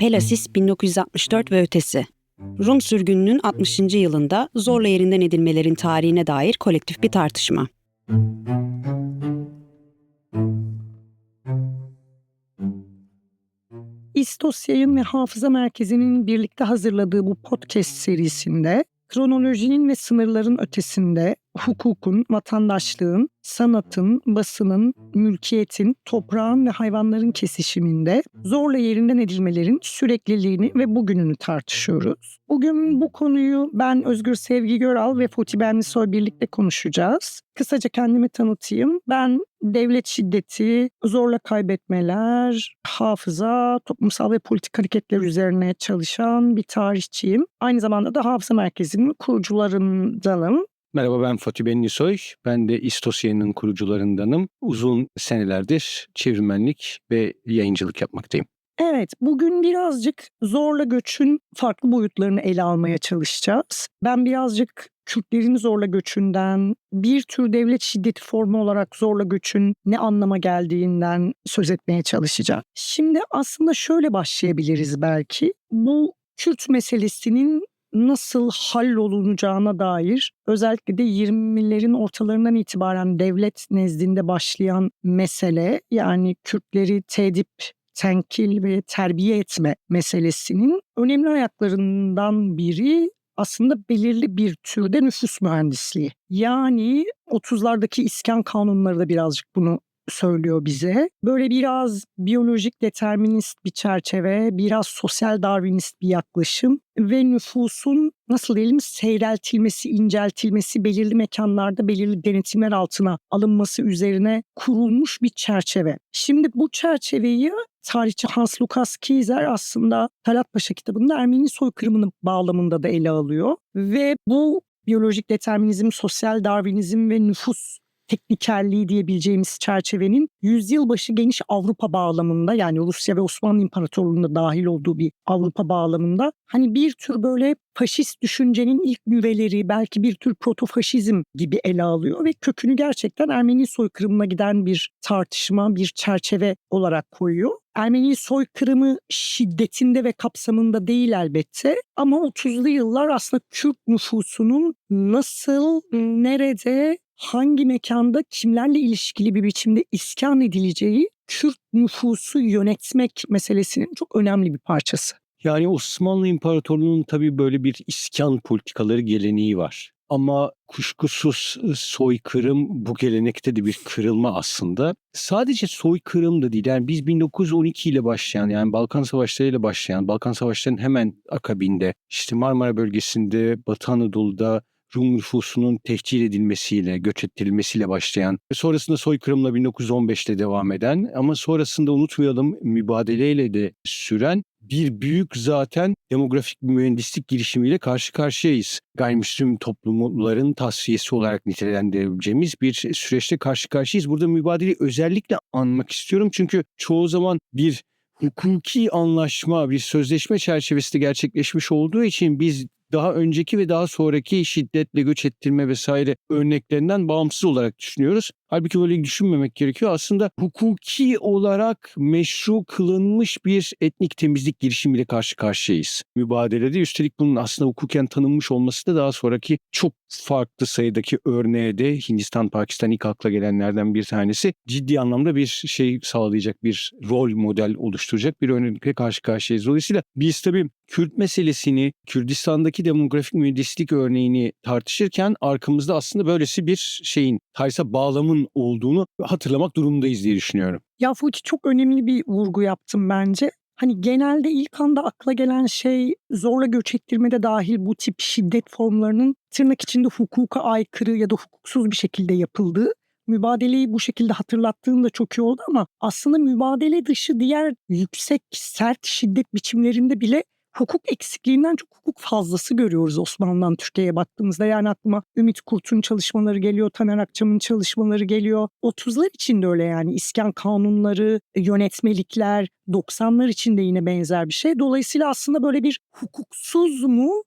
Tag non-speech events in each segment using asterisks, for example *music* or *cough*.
Pelasis 1964 ve ötesi. Rum sürgününün 60. yılında zorla yerinden edilmelerin tarihine dair kolektif bir tartışma. İstos Yayın ve Hafıza Merkezi'nin birlikte hazırladığı bu podcast serisinde kronolojinin ve sınırların ötesinde hukukun, vatandaşlığın, sanatın, basının, mülkiyetin, toprağın ve hayvanların kesişiminde zorla yerinden edilmelerin sürekliliğini ve bugününü tartışıyoruz. Bugün bu konuyu ben Özgür Sevgi Göral ve Foti Benlisoy birlikte konuşacağız. Kısaca kendimi tanıtayım. Ben devlet şiddeti, zorla kaybetmeler, hafıza, toplumsal ve politik hareketler üzerine çalışan bir tarihçiyim. Aynı zamanda da Hafıza Merkezi'nin kurucularındanım. Merhaba ben Fatih Benlisoy. Ben de İstos yayının kurucularındanım. Uzun senelerdir çevirmenlik ve yayıncılık yapmaktayım. Evet, bugün birazcık zorla göçün farklı boyutlarını ele almaya çalışacağız. Ben birazcık Kürtlerin zorla göçünden, bir tür devlet şiddeti formu olarak zorla göçün ne anlama geldiğinden söz etmeye çalışacağım. Şimdi aslında şöyle başlayabiliriz belki. Bu Kürt meselesinin nasıl hallolunacağına dair özellikle de 20'lerin ortalarından itibaren devlet nezdinde başlayan mesele yani Kürtleri tedip tenkil ve terbiye etme meselesinin önemli ayaklarından biri aslında belirli bir türde nüfus mühendisliği. Yani 30'lardaki iskan kanunları da birazcık bunu söylüyor bize. Böyle biraz biyolojik determinist bir çerçeve, biraz sosyal darwinist bir yaklaşım ve nüfusun nasıl diyelim seyreltilmesi, inceltilmesi, belirli mekanlarda belirli denetimler altına alınması üzerine kurulmuş bir çerçeve. Şimdi bu çerçeveyi tarihçi Hans Lukas Kieser aslında Talat Paşa kitabında Ermeni soykırımının bağlamında da ele alıyor ve bu biyolojik determinizm, sosyal darwinizm ve nüfus teknikerliği diyebileceğimiz çerçevenin yüzyılbaşı geniş Avrupa bağlamında yani Rusya ve Osmanlı İmparatorluğu'nda dahil olduğu bir Avrupa bağlamında hani bir tür böyle faşist düşüncenin ilk nüveleri belki bir tür protofaşizm gibi ele alıyor ve kökünü gerçekten Ermeni soykırımına giden bir tartışma, bir çerçeve olarak koyuyor. Ermeni soykırımı şiddetinde ve kapsamında değil elbette ama 30'lu yıllar aslında Kürt nüfusunun nasıl, nerede, hangi mekanda kimlerle ilişkili bir biçimde iskan edileceği Kürt nüfusu yönetmek meselesinin çok önemli bir parçası. Yani Osmanlı İmparatorluğu'nun tabii böyle bir iskan politikaları geleneği var. Ama kuşkusuz soykırım bu gelenekte de bir kırılma aslında. Sadece soykırım da değil. Yani biz 1912 ile başlayan yani Balkan Savaşları ile başlayan Balkan Savaşları'nın hemen akabinde işte Marmara bölgesinde, Batı Anadolu'da Rum nüfusunun tehcir edilmesiyle, göç ettirilmesiyle başlayan, sonrasında soykırımla 1915'te devam eden ama sonrasında unutmayalım mübadeleyle de süren bir büyük zaten demografik mühendislik girişimiyle karşı karşıyayız. Gayrimüslim toplumların tasfiyesi olarak nitelendirebileceğimiz bir süreçte karşı karşıyayız. Burada mübadeleyi özellikle anmak istiyorum çünkü çoğu zaman bir hukuki anlaşma, bir sözleşme çerçevesinde gerçekleşmiş olduğu için biz daha önceki ve daha sonraki şiddetle göç ettirme vesaire örneklerinden bağımsız olarak düşünüyoruz. Halbuki böyle düşünmemek gerekiyor. Aslında hukuki olarak meşru kılınmış bir etnik temizlik girişimiyle karşı karşıyayız mübadelede. Üstelik bunun aslında hukuken tanınmış olması da daha sonraki çok farklı sayıdaki örneğe de Hindistan, Pakistan ilk akla gelenlerden bir tanesi ciddi anlamda bir şey sağlayacak bir rol model oluşturacak bir örnekle karşı karşıyayız. Dolayısıyla biz tabii Kürt meselesini, Kürdistan'daki demografik mühendislik örneğini tartışırken arkamızda aslında böylesi bir şeyin tarihsel bağlamın olduğunu hatırlamak durumundayız diye düşünüyorum. Ya Fuki çok önemli bir vurgu yaptım bence. Hani genelde ilk anda akla gelen şey zorla göç ettirmede dahil bu tip şiddet formlarının tırnak içinde hukuka aykırı ya da hukuksuz bir şekilde yapıldığı mübadeleyi bu şekilde hatırlattığın da çok iyi oldu ama aslında mübadele dışı diğer yüksek sert şiddet biçimlerinde bile hukuk eksikliğinden çok hukuk fazlası görüyoruz Osmanlı'dan Türkiye'ye baktığımızda. Yani aklıma Ümit Kurt'un çalışmaları geliyor, Taner Akçam'ın çalışmaları geliyor. 30'lar için de öyle yani iskan kanunları, yönetmelikler, 90'lar için de yine benzer bir şey. Dolayısıyla aslında böyle bir hukuksuz mu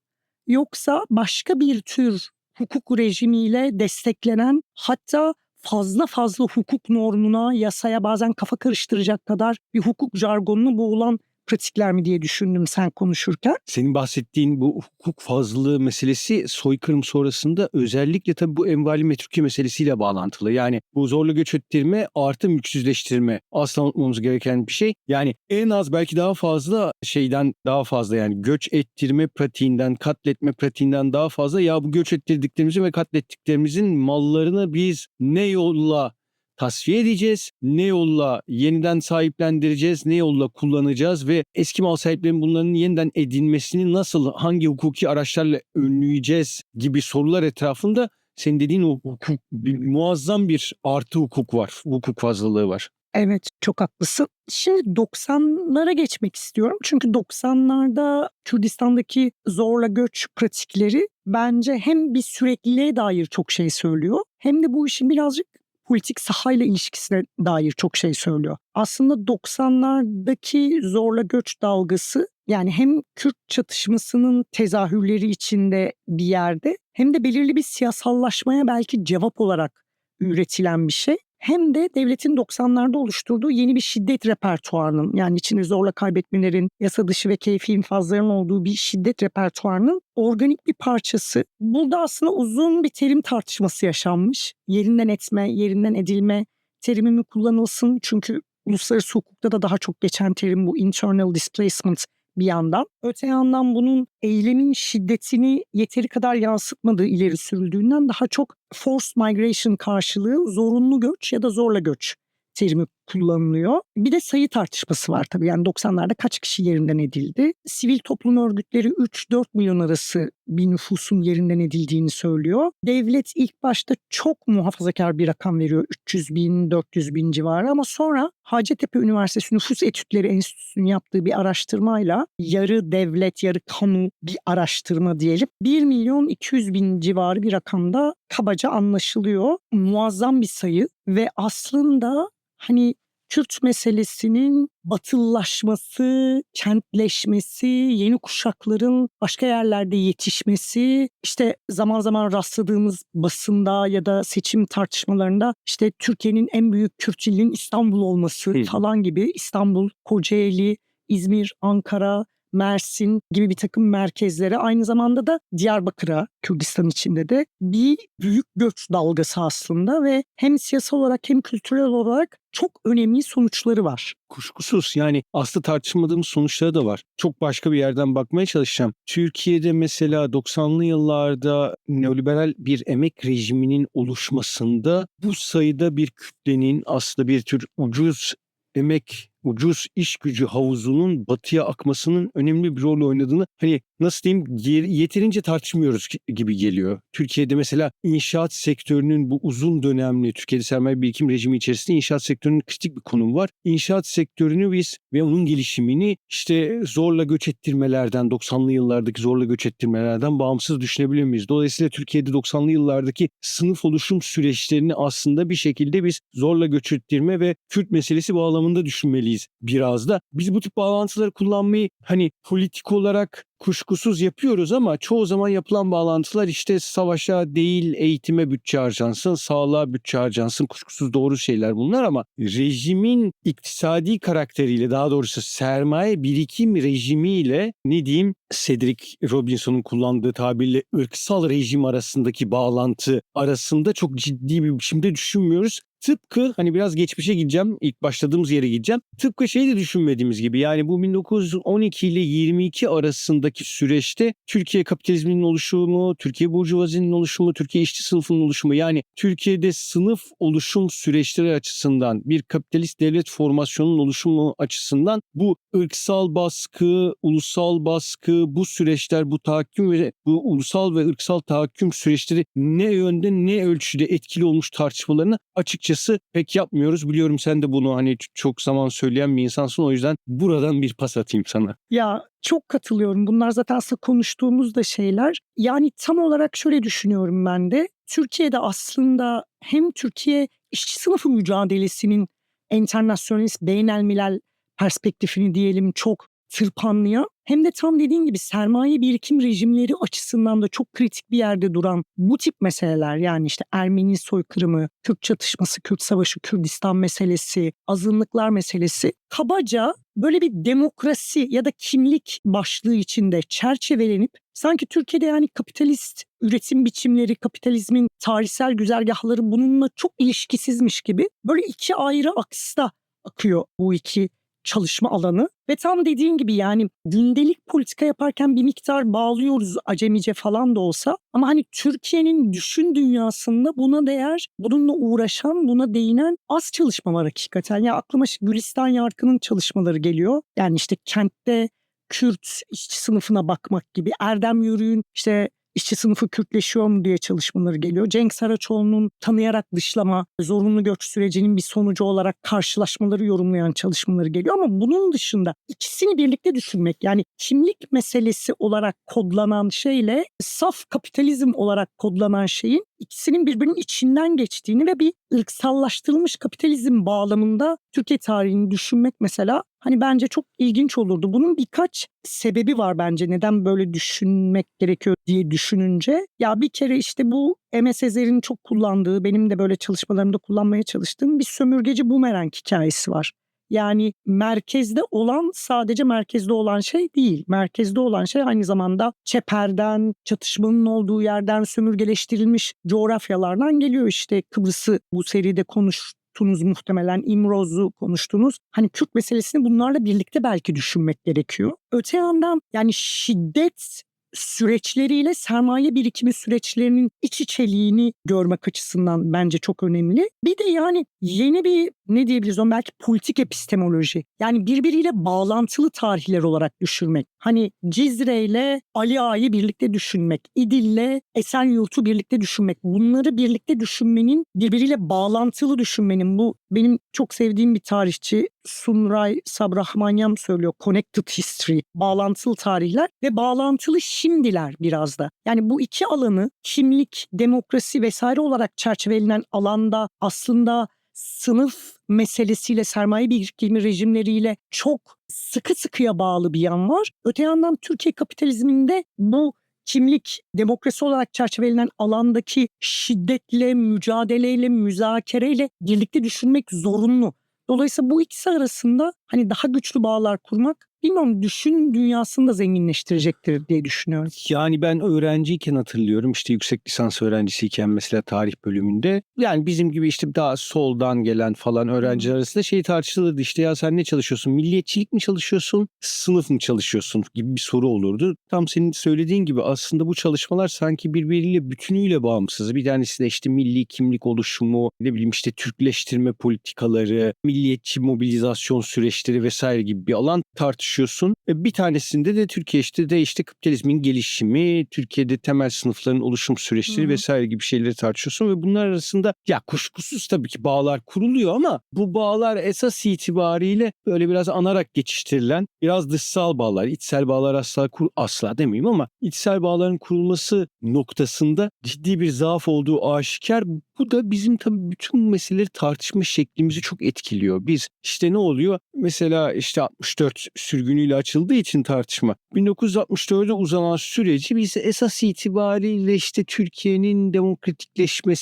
yoksa başka bir tür hukuk rejimiyle desteklenen hatta fazla fazla hukuk normuna, yasaya bazen kafa karıştıracak kadar bir hukuk jargonunu boğulan pratikler mi diye düşündüm sen konuşurken. Senin bahsettiğin bu hukuk fazlalığı meselesi soykırım sonrasında özellikle tabii bu envali metrüki meselesiyle bağlantılı. Yani bu zorla göç ettirme artı mülksüzleştirme asla unutmamız gereken bir şey. Yani en az belki daha fazla şeyden daha fazla yani göç ettirme pratiğinden, katletme pratiğinden daha fazla ya bu göç ettirdiklerimizin ve katlettiklerimizin mallarını biz ne yolla tasfiye edeceğiz, ne yolla yeniden sahiplendireceğiz, ne yolla kullanacağız ve eski mal sahiplerinin bunların yeniden edinmesini nasıl, hangi hukuki araçlarla önleyeceğiz gibi sorular etrafında senin dediğin o hukuk, muazzam bir artı hukuk var, hukuk fazlalığı var. Evet çok haklısın. Şimdi 90'lara geçmek istiyorum. Çünkü 90'larda Kürdistan'daki zorla göç pratikleri bence hem bir sürekliliğe dair çok şey söylüyor hem de bu işin birazcık politik sahayla ilişkisine dair çok şey söylüyor. Aslında 90'lardaki zorla göç dalgası yani hem Kürt çatışmasının tezahürleri içinde bir yerde hem de belirli bir siyasallaşmaya belki cevap olarak üretilen bir şey. Hem de devletin 90'larda oluşturduğu yeni bir şiddet repertuarının yani içinde zorla kaybetmelerin, yasa dışı ve keyfi infazların olduğu bir şiddet repertuarının organik bir parçası. Burada aslında uzun bir terim tartışması yaşanmış. Yerinden etme, yerinden edilme terimi mi kullanılsın? Çünkü uluslararası hukukta da daha çok geçen terim bu internal displacement bir yandan. Öte yandan bunun eylemin şiddetini yeteri kadar yansıtmadığı ileri sürüldüğünden daha çok forced migration karşılığı zorunlu göç ya da zorla göç terimi kullanılıyor. Bir de sayı tartışması var tabii. Yani 90'larda kaç kişi yerinden edildi? Sivil toplum örgütleri 3-4 milyon arası bir nüfusun yerinden edildiğini söylüyor. Devlet ilk başta çok muhafazakar bir rakam veriyor. 300 bin, 400 bin civarı ama sonra Hacettepe Üniversitesi Nüfus Etütleri Enstitüsü'nün yaptığı bir araştırmayla yarı devlet, yarı kamu bir araştırma diyelim. 1 milyon 200 bin civarı bir rakamda kabaca anlaşılıyor. Muazzam bir sayı ve aslında hani Kürt meselesinin batıllaşması, kentleşmesi, yeni kuşakların başka yerlerde yetişmesi, işte zaman zaman rastladığımız basında ya da seçim tartışmalarında işte Türkiye'nin en büyük Kürt ilinin İstanbul olması Hı. falan gibi İstanbul, Kocaeli, İzmir, Ankara, Mersin gibi bir takım merkezlere aynı zamanda da Diyarbakır'a Kürdistan içinde de bir büyük göç dalgası aslında ve hem siyasal olarak hem kültürel olarak çok önemli sonuçları var. Kuşkusuz yani aslında tartışmadığımız sonuçları da var. Çok başka bir yerden bakmaya çalışacağım. Türkiye'de mesela 90'lı yıllarda neoliberal bir emek rejiminin oluşmasında bu sayıda bir kütlenin aslında bir tür ucuz emek, ucuz iş gücü havuzunun batıya akmasının önemli bir rol oynadığını hani nasıl diyeyim yeterince tartışmıyoruz gibi geliyor. Türkiye'de mesela inşaat sektörünün bu uzun dönemli Türkiye'de sermaye birikim rejimi içerisinde inşaat sektörünün kritik bir konum var. İnşaat sektörünü biz ve onun gelişimini işte zorla göç ettirmelerden 90'lı yıllardaki zorla göç ettirmelerden bağımsız düşünebilir miyiz? Dolayısıyla Türkiye'de 90'lı yıllardaki sınıf oluşum süreçlerini aslında bir şekilde biz zorla göç ettirme ve Kürt meselesi bağlamında düşünmeliyiz biraz da. Biz bu tip bağlantıları kullanmayı hani politik olarak kuşkusuz yapıyoruz ama çoğu zaman yapılan bağlantılar işte savaşa değil eğitime bütçe harcansın, sağlığa bütçe harcansın. Kuşkusuz doğru şeyler bunlar ama rejimin iktisadi karakteriyle daha doğrusu sermaye birikim rejimiyle ne diyeyim Cedric Robinson'un kullandığı tabirle ırksal rejim arasındaki bağlantı arasında çok ciddi bir biçimde düşünmüyoruz. Tıpkı hani biraz geçmişe gideceğim, ilk başladığımız yere gideceğim. Tıpkı şey de düşünmediğimiz gibi yani bu 1912 ile 22 arasındaki süreçte Türkiye kapitalizminin oluşumu, Türkiye burjuvazinin oluşumu, Türkiye işçi sınıfının oluşumu yani Türkiye'de sınıf oluşum süreçleri açısından bir kapitalist devlet formasyonunun oluşumu açısından bu ırksal baskı, ulusal baskı, bu süreçler, bu tahakküm ve bu ulusal ve ırksal tahakküm süreçleri ne yönde ne ölçüde etkili olmuş tartışmalarını açıkçası pek yapmıyoruz. Biliyorum sen de bunu hani çok zaman söyleyen bir insansın o yüzden buradan bir pas atayım sana. Ya çok katılıyorum. Bunlar zaten aslında konuştuğumuz da şeyler. Yani tam olarak şöyle düşünüyorum ben de. Türkiye'de aslında hem Türkiye işçi sınıfı mücadelesinin internasyonalist, beynelmilel perspektifini diyelim çok tırpanlayan hem de tam dediğin gibi sermaye birikim rejimleri açısından da çok kritik bir yerde duran bu tip meseleler yani işte Ermeni soykırımı, Kürt çatışması, Kürt savaşı, Kürdistan meselesi, azınlıklar meselesi kabaca böyle bir demokrasi ya da kimlik başlığı içinde çerçevelenip sanki Türkiye'de yani kapitalist üretim biçimleri, kapitalizmin tarihsel güzergahları bununla çok ilişkisizmiş gibi böyle iki ayrı aksta akıyor bu iki çalışma alanı ve tam dediğin gibi yani gündelik politika yaparken bir miktar bağlıyoruz acemice falan da olsa ama hani Türkiye'nin düşün dünyasında buna değer, bununla uğraşan, buna değinen az çalışma var hakikaten. Ya aklıma Gülistan Yarkı'nın çalışmaları geliyor. Yani işte kentte Kürt işçi sınıfına bakmak gibi Erdem Yürüyün işte işçi sınıfı Kürtleşiyor mu diye çalışmaları geliyor. Cenk Saraçoğlu'nun tanıyarak dışlama, zorunlu göç sürecinin bir sonucu olarak karşılaşmaları yorumlayan çalışmaları geliyor. Ama bunun dışında ikisini birlikte düşünmek yani kimlik meselesi olarak kodlanan şeyle saf kapitalizm olarak kodlanan şeyin ikisinin birbirinin içinden geçtiğini ve bir ırksallaştırılmış kapitalizm bağlamında Türkiye tarihini düşünmek mesela hani bence çok ilginç olurdu. Bunun birkaç sebebi var bence neden böyle düşünmek gerekiyor diye düşününce. Ya bir kere işte bu MS Ezer'in çok kullandığı, benim de böyle çalışmalarımda kullanmaya çalıştığım bir sömürgeci bumerang hikayesi var. Yani merkezde olan sadece merkezde olan şey değil. Merkezde olan şey aynı zamanda çeperden, çatışmanın olduğu yerden sömürgeleştirilmiş coğrafyalardan geliyor. İşte Kıbrıs'ı bu seride konuştunuz muhtemelen İmroz'u konuştunuz. Hani Kürt meselesini bunlarla birlikte belki düşünmek gerekiyor. Öte yandan yani şiddet süreçleriyle sermaye birikimi süreçlerinin iç içeliğini görmek açısından bence çok önemli. Bir de yani yeni bir ne diyebiliriz onu belki politik epistemoloji. Yani birbiriyle bağlantılı tarihler olarak düşünmek. Hani Cizre ile Ali Ağa'yı birlikte düşünmek, İdil'le Esenyurt'u birlikte düşünmek. Bunları birlikte düşünmenin, birbiriyle bağlantılı düşünmenin bu benim çok sevdiğim bir tarihçi Sunray Sabrahmanyam söylüyor. Connected History, bağlantılı tarihler ve bağlantılı şimdiler biraz da. Yani bu iki alanı kimlik, demokrasi vesaire olarak çerçevelenen alanda aslında sınıf meselesiyle sermaye birikimi rejimleriyle çok sıkı sıkıya bağlı bir yan var. Öte yandan Türkiye kapitalizminde bu kimlik, demokrasi olarak çerçevelenen alandaki şiddetle, mücadeleyle, müzakereyle birlikte düşünmek zorunlu. Dolayısıyla bu ikisi arasında hani daha güçlü bağlar kurmak bilmiyorum düşün dünyasını da zenginleştirecektir diye düşünüyorum. Yani ben öğrenciyken hatırlıyorum işte yüksek lisans öğrencisiyken mesela tarih bölümünde yani bizim gibi işte daha soldan gelen falan öğrenciler arasında şey tartışılırdı işte ya sen ne çalışıyorsun milliyetçilik mi çalışıyorsun sınıf mı çalışıyorsun gibi bir soru olurdu. Tam senin söylediğin gibi aslında bu çalışmalar sanki birbiriyle bütünüyle bağımsız. Bir tanesi de işte milli kimlik oluşumu ne bileyim işte Türkleştirme politikaları milliyetçi mobilizasyon süreçleri vesaire gibi bir alan tartışıyorsun. E, Bir tanesinde de Türkiye işte de işte kapitalizmin gelişimi, Türkiye'de temel sınıfların oluşum süreçleri hı. vesaire gibi şeyleri tartışıyorsun ve bunlar arasında ya kuşkusuz tabii ki bağlar kuruluyor ama bu bağlar esas itibariyle böyle biraz anarak geçiştirilen biraz dışsal bağlar, içsel bağlar asla kur, asla demeyeyim ama içsel bağların kurulması noktasında ciddi bir zaaf olduğu aşikar. Bu da bizim tabii bütün bu meseleleri tartışma şeklimizi çok etkiliyor. Biz işte ne oluyor? Mesela işte 64 sürgünüyle açıldığı için tartışma. 1964'e uzanan süreci biz esas itibariyle işte Türkiye'nin demokratikleşme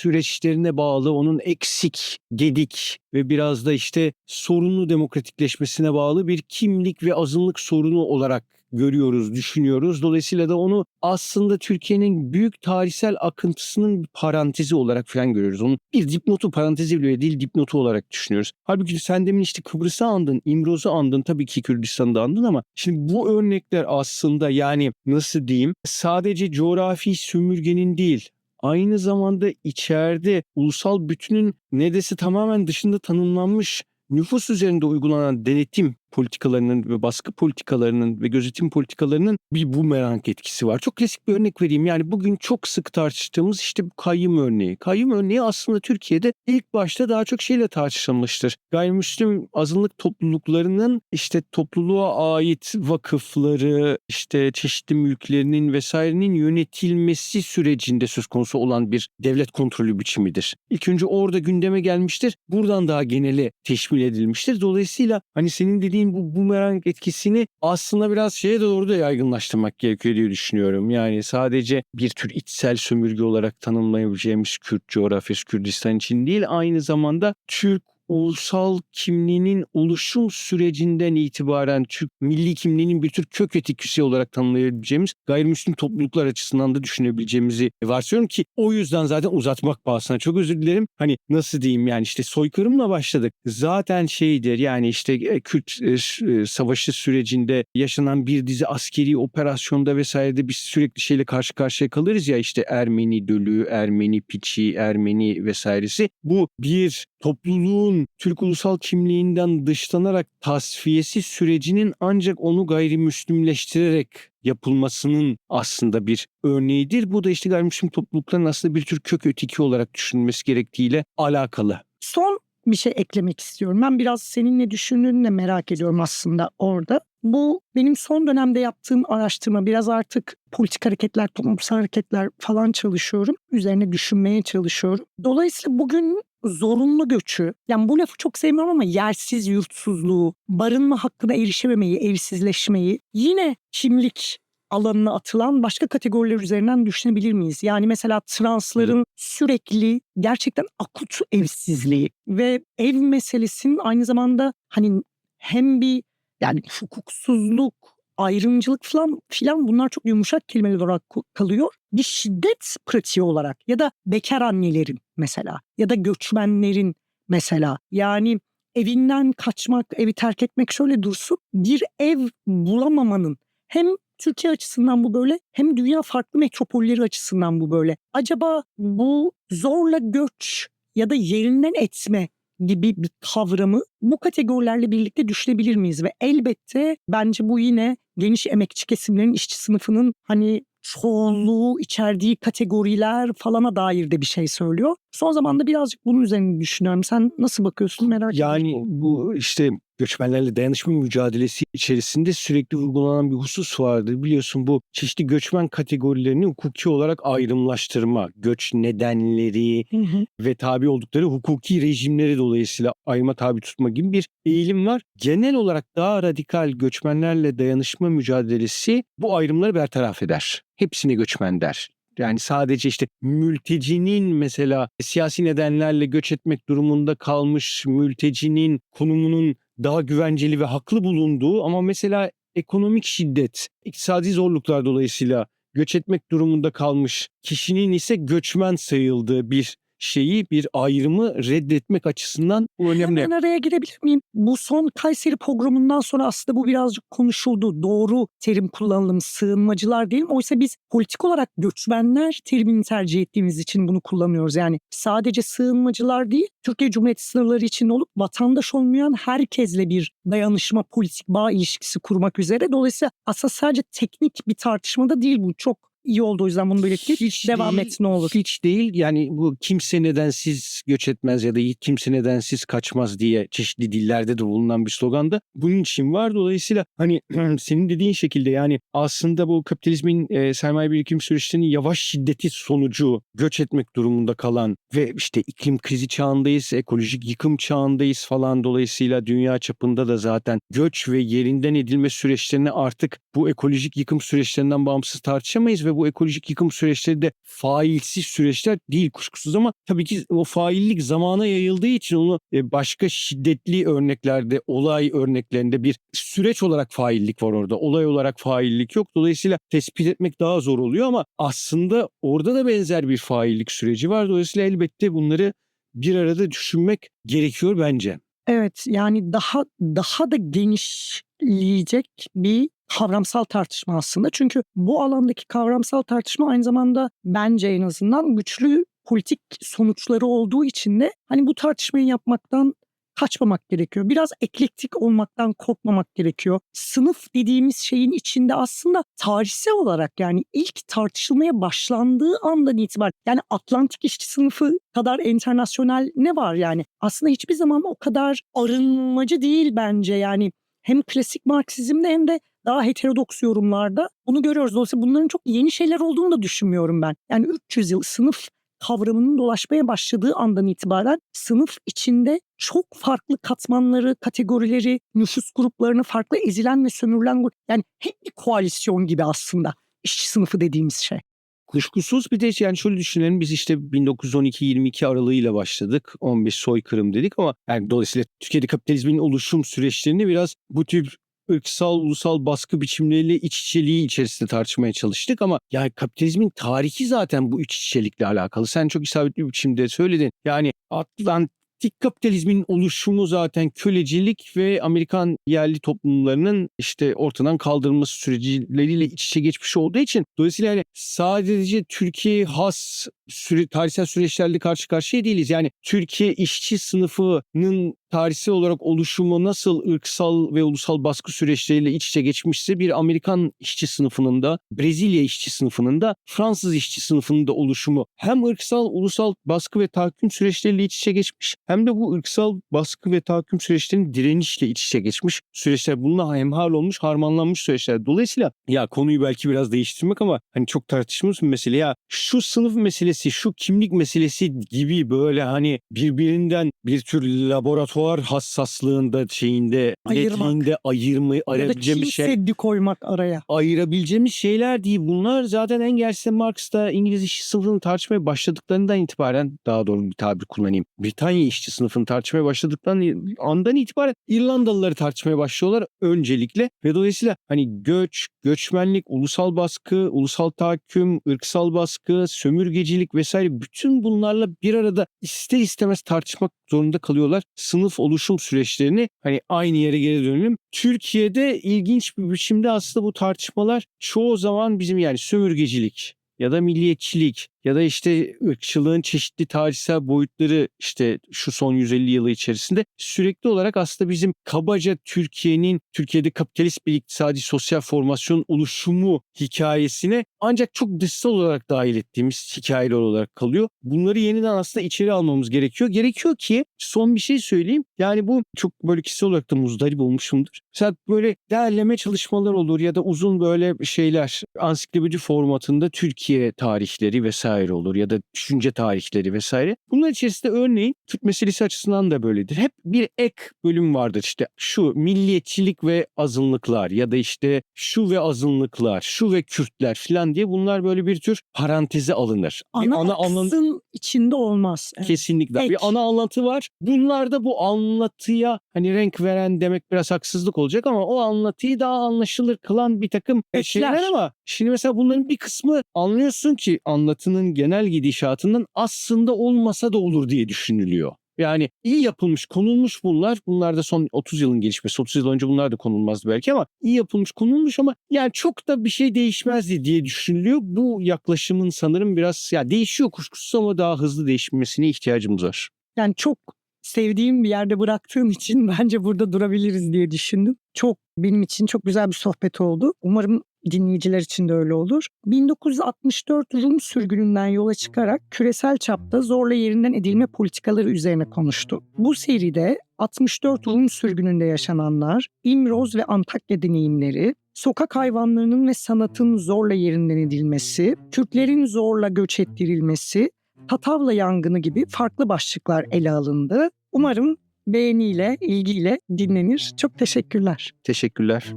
süreçlerine bağlı onun eksik, gedik ve biraz da işte sorunlu demokratikleşmesine bağlı bir kimlik ve azınlık sorunu olarak görüyoruz, düşünüyoruz. Dolayısıyla da onu aslında Türkiye'nin büyük tarihsel akıntısının parantezi olarak falan görüyoruz. Onu bir dipnotu parantezi bile değil dipnotu olarak düşünüyoruz. Halbuki sen demin işte Kıbrıs'ı andın, İmroz'u andın, tabii ki Kürdistan'ı da andın ama şimdi bu örnekler aslında yani nasıl diyeyim sadece coğrafi sömürgenin değil aynı zamanda içeride ulusal bütünün nedesi tamamen dışında tanımlanmış nüfus üzerinde uygulanan denetim politikalarının ve baskı politikalarının ve gözetim politikalarının bir bumerang etkisi var. Çok klasik bir örnek vereyim. Yani bugün çok sık tartıştığımız işte bu kayyum örneği. Kayyum örneği aslında Türkiye'de ilk başta daha çok şeyle tartışılmıştır. Gayrimüslim azınlık topluluklarının işte topluluğa ait vakıfları, işte çeşitli mülklerinin vesairenin yönetilmesi sürecinde söz konusu olan bir devlet kontrolü biçimidir. İlk önce orada gündeme gelmiştir. Buradan daha genele teşmil edilmiştir. Dolayısıyla hani senin dediğin dediğin bu bumerang etkisini aslında biraz şeye doğru da yaygınlaştırmak gerekiyor diye düşünüyorum. Yani sadece bir tür içsel sömürge olarak tanımlayabileceğimiz Kürt coğrafyası Kürdistan için değil aynı zamanda Türk ulusal kimliğinin oluşum sürecinden itibaren Türk milli kimliğinin bir tür kök etkisi olarak tanımlayabileceğimiz gayrimüslim topluluklar açısından da düşünebileceğimizi varsayıyorum ki o yüzden zaten uzatmak pahasına çok özür dilerim. Hani nasıl diyeyim yani işte soykırımla başladık. Zaten şeydir yani işte e, Kürt e, e, savaşı sürecinde yaşanan bir dizi askeri operasyonda vesairede biz sürekli şeyle karşı karşıya kalırız ya işte Ermeni dölü, Ermeni piçi, Ermeni vesairesi. Bu bir topluluğun Türk ulusal kimliğinden dışlanarak tasfiyesi sürecinin ancak onu gayrimüslimleştirerek yapılmasının aslında bir örneğidir. Bu da işte gayrimüslim toplulukların aslında bir tür kök öteki olarak düşünülmesi gerektiğiyle alakalı. Son bir şey eklemek istiyorum. Ben biraz senin ne düşündüğünü de merak ediyorum aslında orada. Bu benim son dönemde yaptığım araştırma biraz artık politik hareketler, toplumsal hareketler falan çalışıyorum. Üzerine düşünmeye çalışıyorum. Dolayısıyla bugün zorunlu göçü, yani bu lafı çok sevmiyorum ama yersiz yurtsuzluğu, barınma hakkına erişememeyi, evsizleşmeyi, yine kimlik alanına atılan başka kategoriler üzerinden düşünebilir miyiz? Yani mesela transların sürekli gerçekten akut evsizliği ve ev meselesinin aynı zamanda hani hem bir yani hukuksuzluk, ayrımcılık falan filan bunlar çok yumuşak kelimeler olarak kalıyor. Bir şiddet pratiği olarak ya da bekar annelerin mesela ya da göçmenlerin mesela yani evinden kaçmak, evi terk etmek şöyle dursun bir ev bulamamanın hem Türkiye açısından bu böyle hem dünya farklı metropolleri açısından bu böyle. Acaba bu zorla göç ya da yerinden etme gibi bir kavramı bu kategorilerle birlikte düşünebilir miyiz? Ve elbette bence bu yine geniş emekçi kesimlerin işçi sınıfının hani çoğunluğu içerdiği kategoriler falana dair de bir şey söylüyor. Son zamanda birazcık bunun üzerine düşünüyorum. Sen nasıl bakıyorsun merak ediyorum. Yani bu işte göçmenlerle dayanışma mücadelesi içerisinde sürekli vurgulanan bir husus vardır. Biliyorsun bu çeşitli göçmen kategorilerini hukuki olarak ayrımlaştırma, göç nedenleri Hı hı. ve tabi oldukları hukuki rejimleri dolayısıyla ayrıma tabi tutma gibi bir eğilim var. Genel olarak daha radikal göçmenlerle dayanışma mücadelesi bu ayrımları bertaraf eder. Hepsine göçmen der. Yani sadece işte mültecinin mesela siyasi nedenlerle göç etmek durumunda kalmış mültecinin konumunun daha güvenceli ve haklı bulunduğu ama mesela ekonomik şiddet, iktisadi zorluklar dolayısıyla göç etmek durumunda kalmış kişinin ise göçmen sayıldığı bir şeyi, bir ayrımı reddetmek açısından bu önemli. Hemen araya girebilir miyim? Bu son Kayseri programından sonra aslında bu birazcık konuşuldu. Doğru terim kullanalım, sığınmacılar değil mi? Oysa biz politik olarak göçmenler terimini tercih ettiğimiz için bunu kullanıyoruz. Yani sadece sığınmacılar değil, Türkiye Cumhuriyeti sınırları içinde olup vatandaş olmayan herkesle bir dayanışma, politik bağ ilişkisi kurmak üzere. Dolayısıyla aslında sadece teknik bir tartışmada değil bu. Çok iyi oldu o yüzden bunu belirttik. Hiç Devam değil, et ne olur. Hiç değil yani bu kimse nedensiz göç etmez ya da kimse nedensiz kaçmaz diye çeşitli dillerde de bulunan bir slogan da bunun için var. Dolayısıyla hani *clears throat* senin dediğin şekilde yani aslında bu kapitalizmin e, sermaye birikim süreçlerinin yavaş şiddeti sonucu göç etmek durumunda kalan ve işte iklim krizi çağındayız, ekolojik yıkım çağındayız falan dolayısıyla dünya çapında da zaten göç ve yerinden edilme süreçlerini artık bu ekolojik yıkım süreçlerinden bağımsız tartışamayız ve bu ekolojik yıkım süreçleri de failsiz süreçler değil kuşkusuz ama tabii ki o faillik zamana yayıldığı için onu e, başka şiddetli örneklerde, olay örneklerinde bir süreç olarak faillik var orada. Olay olarak faillik yok. Dolayısıyla tespit etmek daha zor oluyor ama aslında orada da benzer bir faillik süreci var. Dolayısıyla elbette bunları bir arada düşünmek gerekiyor bence. Evet yani daha daha da genişleyecek bir kavramsal tartışma aslında. Çünkü bu alandaki kavramsal tartışma aynı zamanda bence en azından güçlü politik sonuçları olduğu için de hani bu tartışmayı yapmaktan kaçmamak gerekiyor. Biraz eklektik olmaktan korkmamak gerekiyor. Sınıf dediğimiz şeyin içinde aslında tarihsel olarak yani ilk tartışılmaya başlandığı andan itibaren yani Atlantik işçi sınıfı kadar internasyonel ne var yani? Aslında hiçbir zaman o kadar arınmacı değil bence yani hem klasik Marksizmde hem de daha heterodoks yorumlarda bunu görüyoruz. Dolayısıyla bunların çok yeni şeyler olduğunu da düşünmüyorum ben. Yani 300 yıl sınıf kavramının dolaşmaya başladığı andan itibaren sınıf içinde çok farklı katmanları, kategorileri, nüfus gruplarını farklı ezilen ve sömürülen yani hep bir koalisyon gibi aslında işçi sınıfı dediğimiz şey. Kuşkusuz bir de yani şöyle düşünelim biz işte 1912-22 aralığıyla başladık. 15 soykırım dedik ama yani dolayısıyla Türkiye'de kapitalizmin oluşum süreçlerini biraz bu tür ırksal, ulusal baskı biçimleriyle iç içeliği içerisinde tartışmaya çalıştık ama yani kapitalizmin tarihi zaten bu iç içelikle alakalı. Sen çok isabetli bir biçimde söyledin. Yani Atlantik kapitalizmin oluşumu zaten kölecilik ve Amerikan yerli toplumlarının işte ortadan kaldırılması sürecileriyle iç içe geçmiş olduğu için dolayısıyla yani sadece Türkiye has süre, tarihsel süreçlerle karşı karşıya değiliz. Yani Türkiye işçi sınıfının tarihsel olarak oluşumu nasıl ırksal ve ulusal baskı süreçleriyle iç içe geçmişse bir Amerikan işçi sınıfının da Brezilya işçi sınıfının da Fransız işçi sınıfının da oluşumu hem ırksal ulusal baskı ve tahakküm süreçleriyle iç içe geçmiş hem de bu ırksal baskı ve tahakküm süreçlerinin direnişle iç içe geçmiş süreçler. Bununla hemhal olmuş, harmanlanmış süreçler. Dolayısıyla ya konuyu belki biraz değiştirmek ama hani çok tartışmamız bir mesele. Ya şu sınıf meselesi, şu kimlik meselesi gibi böyle hani birbirinden bir tür laboratuvar hassaslığında şeyinde, Ayırmak. netliğinde ayırma, ayırabileceğimiz şey seddi koymak araya. ayırabileceğimiz şeyler değil. Bunlar zaten Engels'te Marx'ta İngiliz işçi sınıfını tartışmaya başladıklarından itibaren daha doğru bir tabir kullanayım. Britanya işçi sınıfını tartışmaya başladıktan andan itibaren İrlandalıları tartışmaya başlıyorlar öncelikle ve dolayısıyla hani göç, göçmenlik, ulusal baskı, ulusal tahakküm, ırksal baskı, sömürgecilik vesaire bütün bunlarla bir arada ister istemez tartışmak zorunda kalıyorlar. Sınıf oluşum süreçlerini hani aynı yere geri dönelim. Türkiye'de ilginç bir biçimde aslında bu tartışmalar çoğu zaman bizim yani sömürgecilik ya da milliyetçilik ya da işte ırkçılığın çeşitli tarihsel boyutları işte şu son 150 yılı içerisinde sürekli olarak aslında bizim kabaca Türkiye'nin Türkiye'de kapitalist bir iktisadi sosyal formasyon oluşumu hikayesine ancak çok dışsal olarak dahil ettiğimiz hikayeler olarak kalıyor. Bunları yeniden aslında içeri almamız gerekiyor. Gerekiyor ki son bir şey söyleyeyim. Yani bu çok böyle kişisel olarak da muzdarip olmuşumdur. Mesela böyle derleme çalışmalar olur ya da uzun böyle şeyler ansiklopedi formatında Türkiye tarihleri vesaire olur ya da düşünce tarihleri vesaire. Bunlar içerisinde örneğin Türk meselesi açısından da böyledir. Hep bir ek bölüm vardır işte şu milliyetçilik ve azınlıklar ya da işte şu ve azınlıklar, şu ve Kürtler falan diye bunlar böyle bir tür paranteze alınır. Bir Ana, ana anlatı aksın içinde olmaz. Evet. Kesinlikle. Ek. Bir ana anlatı var. Bunlarda bu anlatıya hani renk veren demek biraz haksızlık olacak ama o anlatıyı daha anlaşılır kılan bir takım Ekler. şeyler ama şimdi mesela bunların bir kısmı anlıyorsun ki anlatının genel gidişatından aslında olmasa da olur diye düşünülüyor. Yani iyi yapılmış, konulmuş bunlar. Bunlar da son 30 yılın gelişmesi. 30 yıl önce bunlar da konulmazdı belki ama iyi yapılmış, konulmuş ama yani çok da bir şey değişmezdi diye düşünülüyor. Bu yaklaşımın sanırım biraz ya değişiyor kuşkusuz ama daha hızlı değişmesine ihtiyacımız var. Yani çok sevdiğim bir yerde bıraktığım için *laughs* bence burada durabiliriz diye düşündüm. Çok benim için çok güzel bir sohbet oldu. Umarım dinleyiciler için de öyle olur. 1964 Rum sürgününden yola çıkarak küresel çapta zorla yerinden edilme politikaları üzerine konuştu. Bu seride 64 Rum sürgününde yaşananlar, İmroz ve Antakya deneyimleri, sokak hayvanlarının ve sanatın zorla yerinden edilmesi, Türklerin zorla göç ettirilmesi, Tatavla yangını gibi farklı başlıklar ele alındı. Umarım beğeniyle, ilgiyle dinlenir. Çok teşekkürler. Teşekkürler.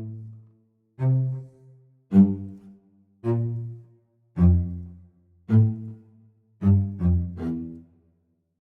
Thank you.